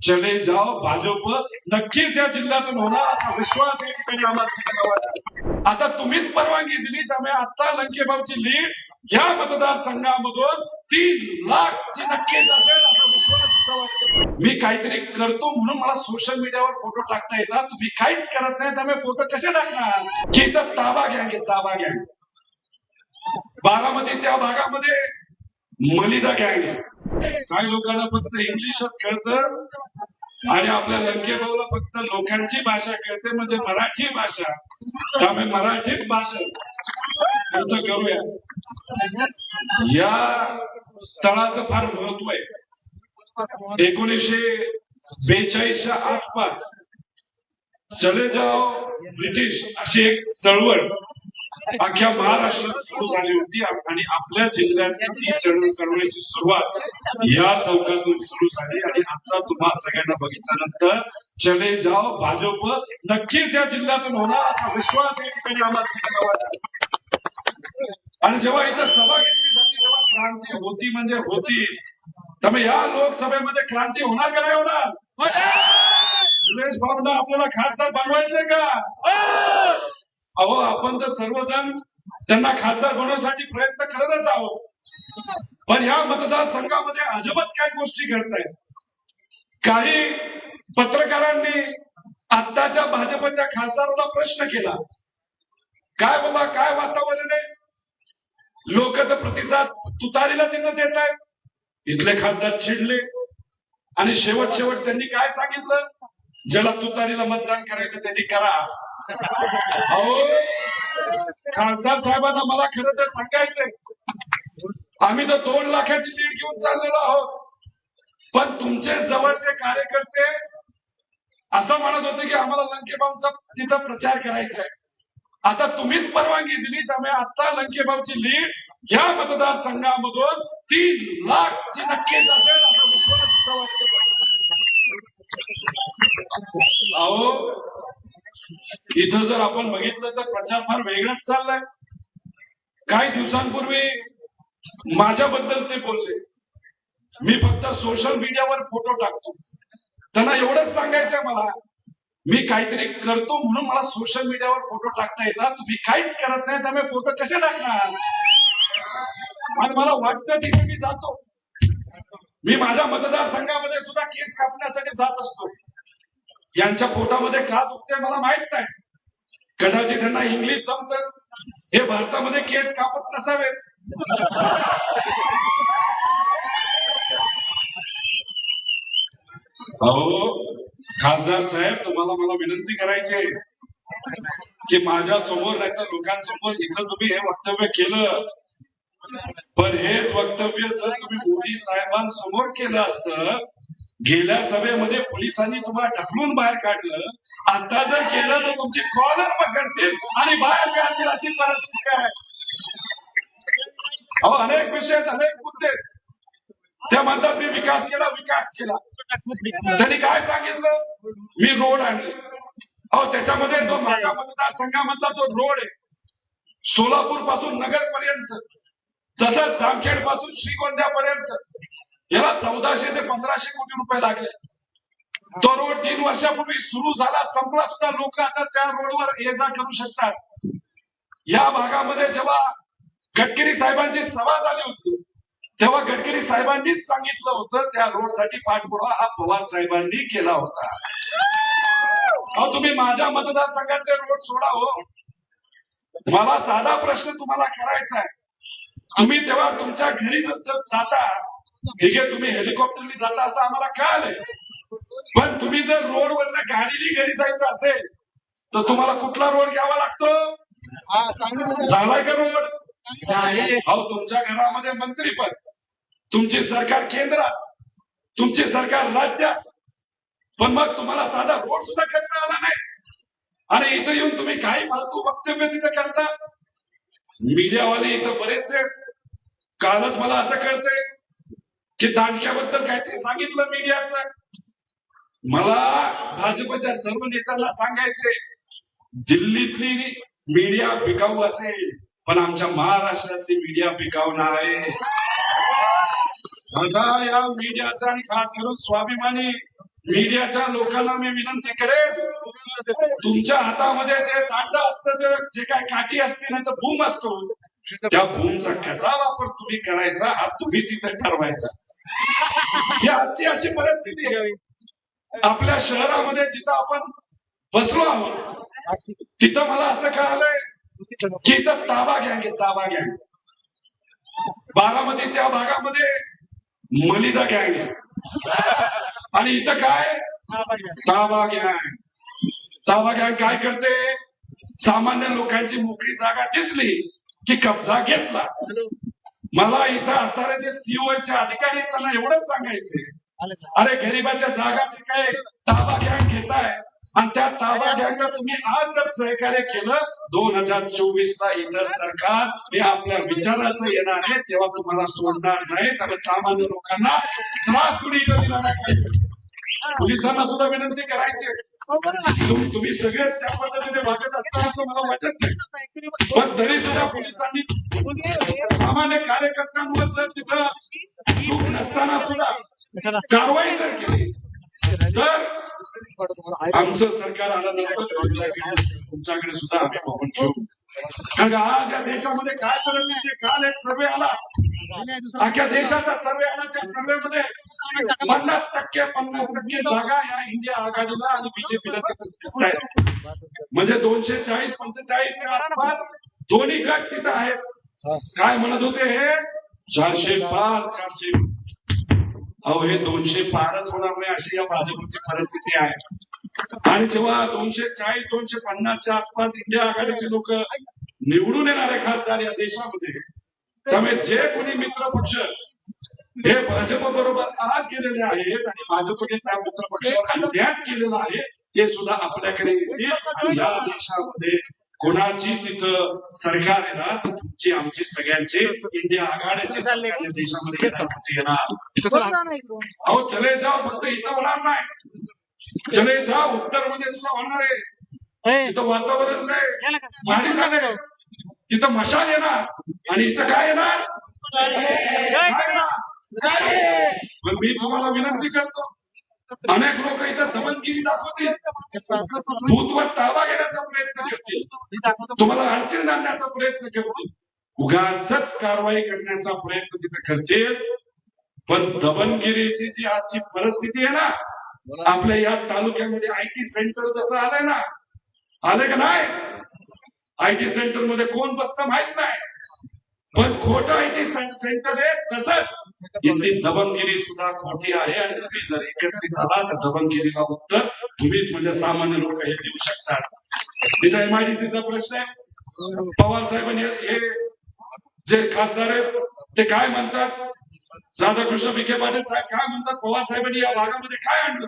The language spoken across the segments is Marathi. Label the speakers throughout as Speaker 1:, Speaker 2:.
Speaker 1: चले जाओ भाजप नक्कीच या जिल्ह्यातून होणार. असा विश्वास या ठिकाणी आम्हाला आता तुम्हीच परवानगी दिली त्यामुळे आता लंकेबाबची लीड या मतदारसंघामधून तीन लाखची नक्कीच असेल असा विश्वास मी काहीतरी करतो म्हणून मला सोशल मीडियावर फोटो टाकता येतात. तुम्ही काहीच करत नाही त्यामुळे फोटो कसे टाकणार? की इथं ताबा गँग ताबा गँग बारामती त्या भागामध्ये मलिदा गँग काही लोकांना फक्त इंग्लिशच कळतं. आणि आपल्या लंकेबाऊला फक्त लोकांची भाषा कळते म्हणजे मराठी भाषा. त्यामुळे मराठीत भाषा करूया. या स्थळाचं फार महत्त्व आहे. एकोणीसशे बेचाळीसच्या आसपास चले जाओ ब्रिटिश अशी एक चळवळ अख्ख्या महाराष्ट्रात सुरू झाली होती आणि आपल्या जिल्ह्यात ती चळवळ चळवळीची सुरुवात या चौकातून सुरू झाली आणि आता तुम्हा सगळ्यांना बघितल्यानंतर चले जाओ भाजप नक्कीच या जिल्ह्यातून होणार. असा विश्वास या ठिकाणी आम्हाला सगळ्यांना वाटतो. आणि जेव्हा इथं सभा घेतली जाते तेव्हा क्रांती होती म्हणजे होतीच. त्यामुळे या लोकसभेमध्ये क्रांती होणार का नाही होणार? सुरेश भाऊंना आपल्याला खासदार बनवायचंय का? अहो आपण तर सर्वजण त्यांना खासदार बनवण्यासाठी प्रयत्न करतच आहोत. पण या मतदारसंघामध्ये अजबच काय गोष्टी घडत आहेत. काही पत्रकारांनी आत्ताच्या भाजपच्या खासदाराला प्रश्न केला. काय बाबा काय वातावरण आहे? लोक तर प्रतिसाद तुतारीला तिथं देत आहेत. इथले खासदार चिडले. आणि शेवट शेवट त्यांनी काय सांगितलं? ज्याला तुतारीला मतदान करायचं त्यांनी करा. अहो खासदार साहेबांना मला खरं तर सांगायचंय. आम्ही तर दोन लाखाची लीड घेऊन चाललेलो आहोत. पण तुमचे जवळचे कार्यकर्ते असं म्हणत होते की आम्हाला लंकेबाबचा तिथं प्रचार करायचा आहे आता तुम्हीच परवानगी दिली त्यामुळे आता लंकेबाबची लीड या मतदारसंघामधून तीन लाख ची नक्कीच असेल असा विश्वास सुद्धा वाटतो. अहो इथं जर आपण बघितलं तर प्रचार फार वेगळाच चाललाय. काही दिवसांपूर्वी माझ्याबद्दल ते बोलले. मी फक्त सोशल मीडियावर फोटो टाकतो. त्यांना एवढंच सांगायचंय मला. मी काहीतरी करतो म्हणून मला सोशल मीडियावर फोटो टाकता येतात. तुम्ही काहीच करत नाही त्यामुळे फोटो कसे टाकणार? आणि मला वाटतं तिथे मी जातो. मी माझ्या मतदारसंघामध्ये सुद्धा केस कापण्यासाठी जात असतो. यांच्या पोटामध्ये का दुखते मला माहीत नाही. कदाचित त्यांना इंग्लिश जमत हे भारतामध्ये केस कापत नसावेत अहो खासदार साहेब तुम्हाला मला विनंती करायची आहे की माझ्यासमोर नाही तर लोकांसमोर इथं तुम्ही हे वक्तव्य केलं. पण हेच वक्तव्य जर तुम्ही मोदी साहेबांसमोर केलं असतं गेल्या सभेमध्ये पोलिसांनी तुम्हाला ढकलून बाहेर काढलं. आता जर केलं तर तुमची कॉलर पकडतील आणि बाहेर काढतील अशी परिस्थिती काय अहो अनेक विषय अनेक मुद्दे त्या म्हणतात मी विकास केला विकास केला. त्यांनी काय सांगितलं? मी रोड आणले. अहो त्याच्यामध्ये जो माझ्या मतदारसंघामधला जो रोड आहे सोलापूरपासून नगर पर्यंत तसंच जामखेडपासून श्रीगोंद्यापर्यंत याला चौदाशे ते पंधराशे कोटी रुपये लागले. तो रोड तीन वर्षापूर्वी सुरू झाला संपला सुद्धा. लोक आता त्या रोडवर ये जा करू शकतात. या भागामध्ये जेव्हा गडकरी साहेबांची सभा झाली होती तेव्हा गडकरी साहेबांनीच सांगितलं होतं त्या रोडसाठी पाठपुरावा हा पवार साहेबांनी केला होता. अहो तुम्ही माझ्या मतदारसंघातले रोड सोडा हो. मला साधा प्रश्न तुम्हाला करायचा आहे. तुम्ही तेव्हा तुमच्या घरी जर जाता ठीक आहे तुम्ही हेलिकॉप्टरने जाता असं आम्हाला कळालंय. पण तुम्ही जर रोडवरनं गाडीने घरी जायचं असेल तर तुम्हाला कुठला रोड घ्यावा लागतो? झालाय का रोड अहो तुमच्या घरामध्ये मंत्री पण. तुमची सरकार केंद्रात तुमची सरकार राज्यात पण मग तुम्हाला साधा रोड सुद्धा करता आला नाही. आणि इथं येऊन तुम्ही काही फालतू वक्तव्य तिथं करता. मीडियावाले इथं बरेच आहेत. कालच मला असं कळतंय. की दांडक्याबद्दल काहीतरी सांगितलं मीडियाचं? मला भाजपच्या सर्व नेत्यांना सांगायचे दिल्लीतली मीडिया पिकाऊ असेल पण आमच्या महाराष्ट्रातली मीडिया पिकावणार आहे. आता या मीडियाचा आणि खास करून स्वाभिमानी मीडियाच्या लोकांना मी विनंती करेन तुमच्या हातामध्ये जे दांड असतं जे काय काठी असते ना तर भूम असतो. त्या भूमचा कसा वापर तुम्ही करायचा हा तुम्ही तिथे ठरवायचा. ही आजची अशी परिस्थिती आहे. आपल्या शहरामध्ये जिथं आपण बसलो आहोत तिथं मला असं कळालंय की इथं ताबा गँग आहे ताबा गँग. बारामती त्या भागामध्ये मलिदा गँग आहे. आणि इथं काय? ताबा गँग. ताबा गँग काय करते? सामान्य लोकांची मोकळी जागा दिसली की कब्जा घेतला. मला इथं असणारे जे सीओचे अधिकारी आहेत, त्यांना एवढंच सांगायचे अरे गरीबाच्या जागाचे काय ताबा गँग घेताय? आणि त्या ताबा गँगला तुम्ही आज जर सहकार्य केलं दोन हजार चोवीस ला इथं सरकार हे आपल्या विचाराचं येणार आहे तेव्हा तुम्हाला सोडणार नाही. आणि सामान्य लोकांना त्रास कुणी इथं दिला नाही. पोलिसांना सुद्धा विनंती करायची तुम्ही सगळे त्या पद्धतीने वागत असता असं मला वाटत नाही. पण तरी सुद्धा पोलिसांनी सामान्य कार्यकर्त्यांवर जर तिथं चूक नसताना सुद्धा कारवाई जर केली तर आमचं सरकार आल्यानंतर तुमच्याकडे सुद्धा आम्ही बघून घेऊ. कारण आज या देशामध्ये काय परिस्थिती? काल एक सर्वे आला. अख्ख्या देशाचा सर्वे आला. त्या सर्वे मध्ये पन्नास टक्के पन्नास टक्के जागा या इंडिया आघाडीला आणि बीजेपीला तिथं दिसत आहेत म्हणजे दोनशे चाळीस पंचेचाळीसच्या आसपास दोन्ही गट तिथं आहेत. काय म्हणत होते हे? चारशे पार चारशे अहो हे दोनशे पारच होणार नाही अशी या भाजपची परिस्थिती आहे. आणि जेव्हा दोनशे चाळीस दोनशे पन्नासच्या आसपास इंडिया आघाडीचे लोक निवडून येणारे खासदार या देशामध्ये त्यामुळे जे कोणी मित्र पक्ष हे भाजप बरोबर आज गेलेले आहेत आणि भाजपने त्या मित्र पक्षावर अन्यायच केलेला आहे ते सुद्धा आपल्याकडे येतील. आणि या देशामध्ये कोणाची तिथं सरकार येणार तर तुमची आमची सगळ्यांची इंडिया आघाडीची सरकार देशामध्ये येणार येणार? अहो चले जाव फक्त इथं होणार नाही. चले जाव उत्तरमध्ये सुद्धा होणार आहे. तिथं वातावरण नाही. आहे. तिथं मशाल येणार. आणि इथं काय येणार? काय येणार? पण मी तुम्हाला विनंती करतो अनेक लोक इथं दमनगिरी दाखवतील. भूतवर ताबा घेण्याचा प्रयत्न करतील तुम्हाला अडचण आणण्याचा प्रयत्न करतील उगाच कारवाई करण्याचा प्रयत्न तिथे करतील. पण दमनगिरीची जी आजची परिस्थिती आहे ना आपल्या या तालुक्यामध्ये आय टी सेंटर जसं आलंय ना आलंय का नाही? आय टी सेंटरमध्ये कोण बसत माहीत नाही. पण खोटं आय टी सेंटर आहे तसंच. इथली दबंगिरी सुद्धा खोटी आहे आणि तुम्ही जर एकत्रित आला तर दबंगिरीला उत्तर तुम्हीच म्हणजे सामान्य लोक हे देऊ शकतात. इथं एमआयडीसीचा प्रश्न आहे. पवार साहेबांनी हे जे खासदार आहेत ते काय म्हणतात? राधाकृष्ण विखे पाटील साहेब काय म्हणतात? पवार साहेबांनी या भागामध्ये काय आणलं?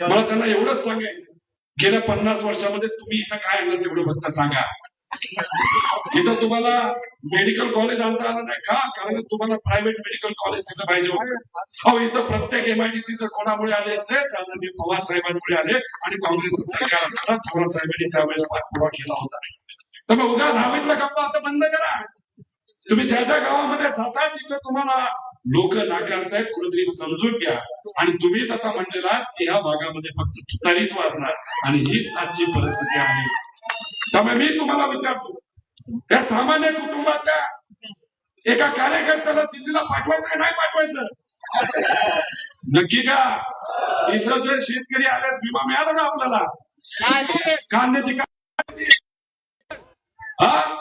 Speaker 1: मला त्यांना एवढंच सांगायचं गेल्या पन्नास वर्षामध्ये तुम्ही इथं काय आणलं तेवढं फक्त सांगा. तिथं तुम्हाला मेडिकल कॉलेज आणता आलं नाही का? कारण तुम्हाला प्रायव्हेट मेडिकल कॉलेज तिथं पाहिजे होतं. अहो इथं प्रत्येक एमआयडीसी जर कोणामुळे आले असेल तर आदरणीय पवार साहेबांमुळे आले आणि काँग्रेसचं सरकार असताना पवार साहेबांनी त्यावेळेस पाठपुरावा केला होता. तर मग उगा दहावीतला गप्पा आता बंद करा. तुम्ही ज्या ज्या गावामध्ये जाता तिथं तुम्हाला लोक नाकारतायत कुठेतरी समजून घ्या. आणि तुम्हीच आता म्हणलेला की ह्या भागामध्ये फक्त तुतारीच वाजणार आणि हीच आजची परिस्थिती आहे. त्यामुळे मी तुम्हाला विचारतो या सामान्य कुटुंबातल्या एका कार्यकर्त्याला दिल्लीला पाठवायचं का नाही पाठवायचं? नक्की का? इथं जर शेतकरी आल्यात विमा मिळाला ना आपल्याला? कांद्याची हा?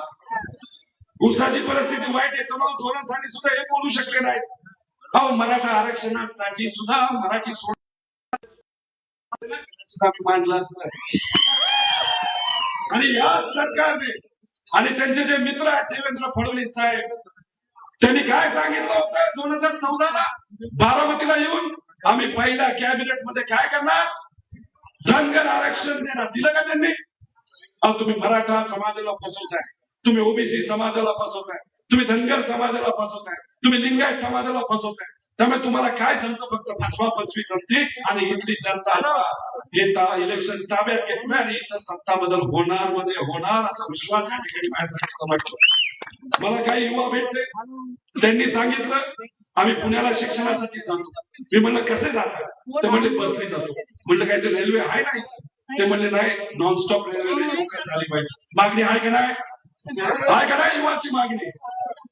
Speaker 1: ऊसाची परिस्थिती वाईट आहे तमाम धोरणासाठी सुद्धा हे बोलू शकले नाहीत. अहो मराठा आरक्षणासाठी सुद्धा मराठी सोड आम्ही मांडलं आणि या सरकारने आणि त्यांचे जे मित्र आहेत देवेंद्र फडणवीस साहेब त्यांनी काय सांगितलं होतं दोन हजार चौदाला? बारामतीला येऊन आम्ही पहिल्या कॅबिनेटमध्ये काय करणार? धनगर आरक्षण देणार. दिलं का त्यांनी? अहो तुम्ही मराठा समाजाला फसवताय. तुम्ही ओबीसी समाजाला फसवताय. तुम्ही धनगर समाजाला फसवताय. तुम्ही लिंगायत समाजाला फसवताय. त्यामुळे तुम्हाला काय सांगतो फक्त फसवा फसवी जमते आणि इथली जनता येता इलेक्शन ताब्यात घेतलं आणि इथं सत्ता बदल होणार म्हणजे होणार असा विश्वास या ठिकाणी माझ्यासाठी मला काही युवा भेटले. त्यांनी सांगितलं आम्ही पुण्याला शिक्षणासाठी जातो. मी म्हणलं कसे जातात ते म्हणले बसने जातो. म्हणलं काय ते रेल्वे आहे ना ते म्हणले नाही नॉनस्टॉप रेल्वे झाली पाहिजे. मागणी आहे का नाही? आहे का नाही युवाची मागणी?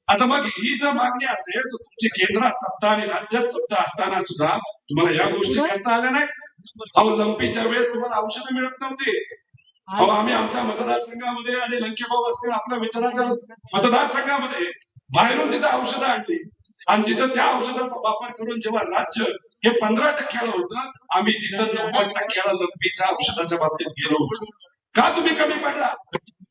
Speaker 1: आता मग ही जर मागणी असेल तर तुमची केंद्रात सत्ता आणि राज्यात सत्ता असताना सुद्धा तुम्हाला या गोष्टी करता आल्या नाही अहो लंपीच्या वेळेस तुम्हाला औषधं मिळत नव्हते. अहो आम्ही आमच्या मतदारसंघामध्ये आणि लंकेभाऊ असतील आपल्या विचाराच्या मतदारसंघामध्ये बाहेरून तिथं औषधं आणली. आणि तिथं त्या औषधाचा वापर करून जेव्हा राज्य हे पंधरा टक्क्याला होतं आम्ही तिथं नव्वद टक्क्याला लंपीच्या औषधाच्या बाबतीत गेलो होतो. का तुम्ही कमी पडला?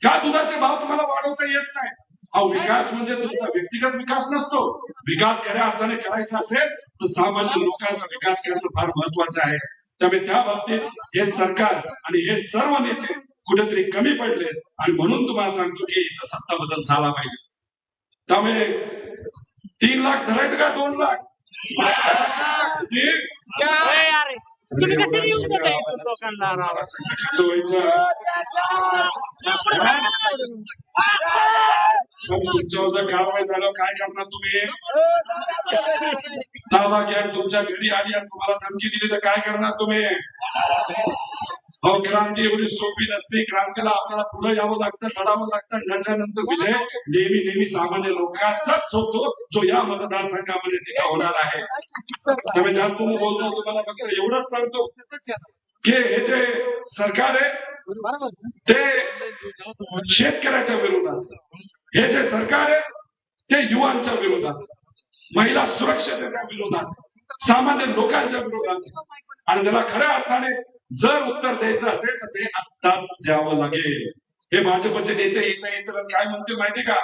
Speaker 1: का दुधाचे भाव तुम्हाला वाढवता येत नाही? अहो विकास म्हणजे तुमचा व्यक्तिगत विकास नसतो. विकास खऱ्या अर्थाने करायचा असेल तर सामान्य लोकांचा विकास करणं फार महत्वाचं आहे. त्यामुळे त्या बाबतीत हे सरकार आणि हे सर्व नेते कुठेतरी कमी पडले आणि म्हणून तुम्हाला सांगतो की इथं सत्ता बदल झाला पाहिजे. त्यामुळे तीन लाख धरायचं का दोन लाख?
Speaker 2: तुम्ही कसे येऊ इथून लोकांना राव?
Speaker 1: तुमच्यावर जर कारवाई झाल्यावर काय करणार तुम्ही? ताबा घ्या तुमच्या घरी आली आणि तुम्हाला धमकी दिली तर काय करणार तुम्ही? अहो क्रांती एवढी सोपी नसते. क्रांतीला आपल्याला पुढे यावं लागतं लढावं लागतं. लढल्यानंतर विजय नेहमी नेहमी सामान्य लोकांचाच होतो जो या मतदारसंघामध्ये तिथे होणार आहे. त्यामुळे जास्त न बोलतो तुम्हाला फक्त एवढंच सांगतो की हे जे सरकार आहे ते शेतकऱ्याच्या विरोधात. हे जे सरकार आहे ते युवांच्या विरोधात. महिला सुरक्षतेच्या विरोधात. सामान्य लोकांच्या विरोधात. आणि त्याला खऱ्या अर्थाने जर उत्तर द्यायचं असेल तर ते आत्ताच द्यावं लागेल. हे भाजपचे नेते येता येतील काय म्हणतील माहिती का?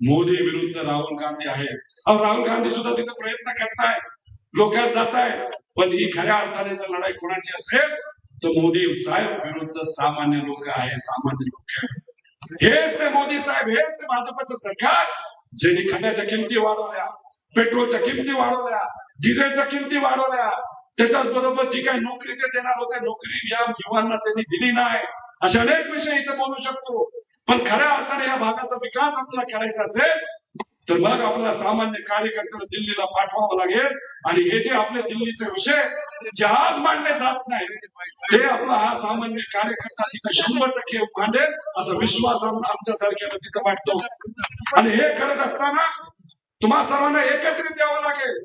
Speaker 1: मोदी विरुद्ध राहुल गांधी आहे राहुल गांधी सुद्धा तिथे प्रयत्न करताय लोकात जात आहे पण ही खऱ्या अर्थाने जर लढाई कोणाची असेल तर मोदी साहेब विरुद्ध सामान्य लोक आहे सामान्य लोक आहे हेच ते मोदी साहेब हेच ते भाजपचं सरकार ज्यांनी खड्याच्या किमती वाढवल्या पेट्रोलच्या किमती वाढवल्या डिझेलच्या किमती वाढवल्या त्याच्याच बरोबर जी काही नोकरी ते देणार होते नोकरी या युवांना त्यांनी दिली नाही. असे अनेक विषय इथे बोलू शकतो. पण खऱ्या अर्थाने या भागाचा विकास आपल्याला करायचा असेल तर मग आपल्याला सामान्य कार्यकर्त्याला दिल्लीला पाठवावं लागेल. आणि हे जे आपले दिल्लीचे विषय जे आज मांडले जात नाही ते आपला हा सामान्य कार्यकर्ता तिथं शंभर टक्के मांडेल असा विश्वास आम- आमच्यासारख्याला तिथं वाटतो. आणि हे करत असताना तुम्हा सर्वांना एकत्रित द्यावं लागेल.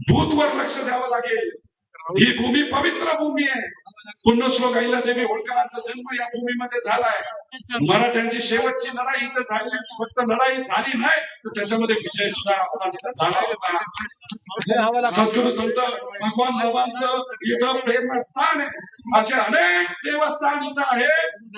Speaker 1: दूधवर लक्ष द्यावं लागेल. ही भूमी पवित्र भूमी आहे. पुण्यश्लोक देवी होळकरांचा जन्म या भूमीमध्ये झालाय. मराठ्यांची शेवटची लढाई इथं झाली फक्त लढाई झाली नाही तर त्याच्यामध्ये विजय सुद्धा आपला तिथं झाला होता. सद्गुरु संत भगवान बाबांचं इथं प्रेरणास्थान आहे. असे अनेक देवस्थान इथं आहे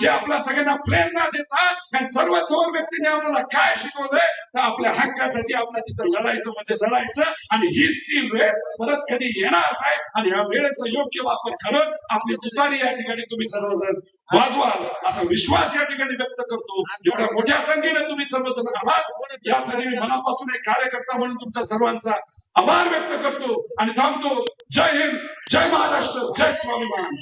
Speaker 1: जे आपल्या सगळ्यांना प्रेरणा देतात आणि सर्व दोन व्यक्तीने आपल्याला काय शिकवलंय तर आपल्या हक्कासाठी आपल्या तिथं लढायचं म्हणजे लढायचं आणि हीच ती वेळ परत कधी येणार नाही. आणि ह्या वेळेचा योग्य वापर करत आपली तुतारी या ठिकाणी तुम्ही सर्वजण वाजवाल असा विश्वास या ठिकाणी व्यक्त करतो. एवढ्या मोठ्या संख्येने तुम्ही सर्वजण आहात. यासाठी मी मनापासून एक कार्यकर्ता म्हणून तुमच्या सर्वांचा आभार व्यक्त करतो आणि थांबतो. जय हिंद जय महाराष्ट्र जय स्वाभिमान.